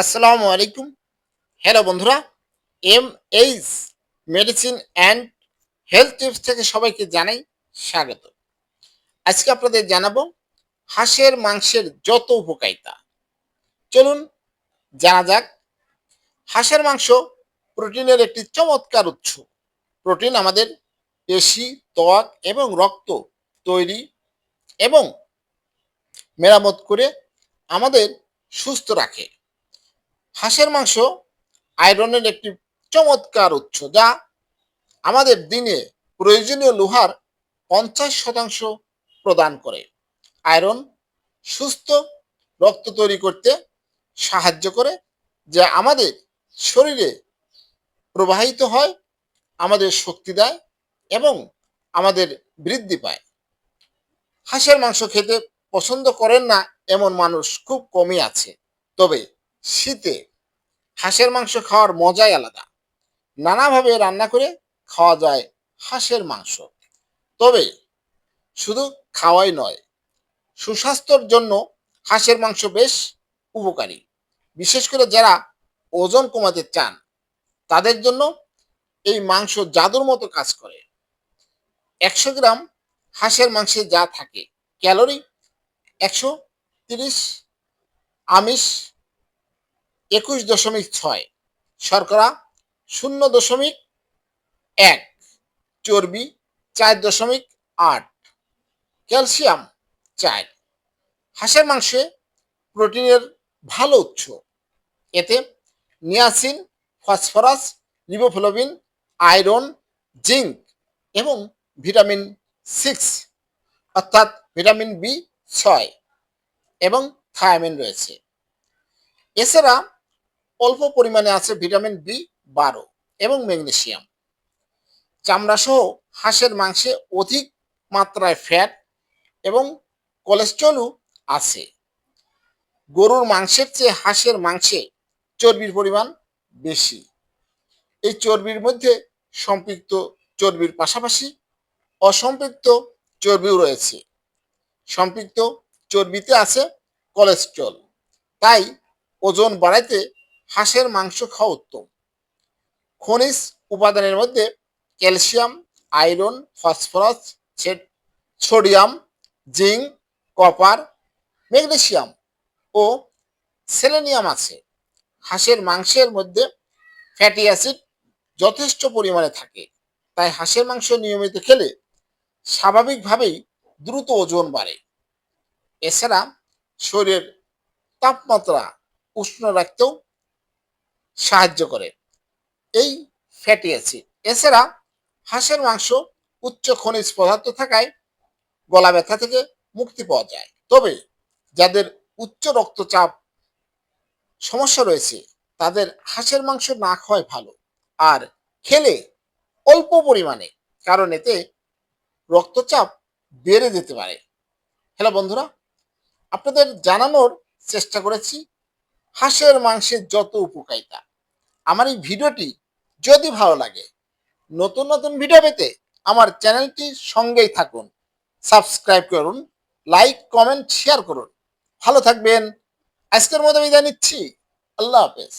আসসালামু আলাইকুম। হ্যালো বন্ধুরা M H medicine and health tips থেকে সবাইকে জানাই স্বাগত। আজকে আপনাদের জানাব হাঁসের মাংসের যত উপকারিতা। চলুন জানা যাক, হাঁসের মাংস প্রোটিনের একটি চমৎকার উৎস। প্রোটিন আমাদের পেশি, ত্বক এবং রক্ত তৈরি এবং মেরামত করে আমাদের সুস্থ রাখে। হাঁসের মাংস আয়রনের একটি চমৎকার উৎস যা আমাদের দিনে প্রয়োজনীয় লোহার পঞ্চাশ শতাংশ প্রদান করে। আয়রন সুস্থ রক্ত তৈরি করতে সাহায্য করে, যা আমাদের শরীরে প্রবাহিত হয়, আমাদের শক্তি দেয় এবং আমাদের বৃদ্ধি পায়। হাঁসের মাংস খেতে পছন্দ করেন না এমন মানুষ খুব কমই আছে। তবে শীতে হাঁসের মাংস খাওয়ার মজাই আলাদা। নানাভাবে রান্না করে খাওয়া যায় হাঁসের মাংস। তবে শুধু খাওয়াই নয়, সুস্বাস্থ্যর জন্য হাঁসের মাংস বেশ উপকারী। বিশেষ করে যারা ওজন কমাতে চান, তাদের জন্য এই মাংস জাদুর মতো কাজ করে। একশো গ্রাম হাঁসের মাংসে যা থাকে, ক্যালোরি একশো তিরিশ, আমিষ একুশ দশমিক ছয়। শর্করা শূন্য দশমিক এক। চর্বি চার দশমিক আট। ক্যালসিয়াম চার। হাঁসের মাংসে প্রোটিনের ভালো উৎস। এতে niacin, phosphorus riboflavin iron, zinc এবং ভিটামিন সিক্স অর্থাৎ ভিটামিন বি ছয় এবং থায়ামিন রয়েছে। এছাড়া অল্প পরিমাণে আছে ভিটামিন বি বারো এবং ম্যাগনেসিয়াম। চামড়া সহ হাঁসের মাংসে অধিক মাত্রায় ফ্যাট এবং কোলেস্ট্রলও আছে। গরুর মাংসের চেয়ে হাঁসের মাংসে চর্বির পরিমাণ বেশি। এই চর্বির মধ্যে সম্পৃক্ত চর্বির পাশাপাশি অসম্পৃক্ত চর্বিও রয়েছে। সম্পৃক্ত চর্বিতে আছে কোলেস্ট্রল তাই ওজন বাড়াইতে হাঁসের মাংস খাওয়া উত্তম। খনিজ উপাদানের মধ্যে calcium, iron, phosphorus sodium, zinc, copper magnesium ও সেলেনিয়াম আছে। হাঁসের মাংসের মধ্যে ফ্যাটি অ্যাসিড যথেষ্ট পরিমাণে থাকে, তাই হাঁসের মাংস নিয়মিত খেলে স্বাভাবিকভাবেই দ্রুত ওজন বাড়ে। এছাড়া শরীরের তাপমাত্রা উষ্ণ রাখতেও সাহায্য করে। এই ফ্যাটি অ্যাসিড এছাড়া হাঁসের মাংস উচ্চ খনিজ পদার্থ থাকায় গলা ব্যথা থেকে মুক্তি পাওয়া যায়। তবে যাদের উচ্চ রক্তচাপ সমস্যা রয়েছে, তাদের হাঁসের মাংস না খাওয়াই ভালো। আর খেলে অল্প পরিমাণে, কারণ এতে রক্তচাপ বেড়ে যেতে পারে। হ্যালো বন্ধুরা, আপনাদের জানানোর চেষ্টা করেছি, হাঁসের মাংসের যত উপকারিতা। আমার এই ভিডিওটি যদি ভালো লাগে, নতুন নতুন ভিডিও পেতে আমার চ্যানেলটি সঙ্গেই থাকুন। সাবস্ক্রাইব করুন, লাইক, কমেন্ট, শেয়ার করুন। ভালো থাকবেন। আজকের মতো বিদায় নিচ্ছি। আল্লাহ হাফেজ।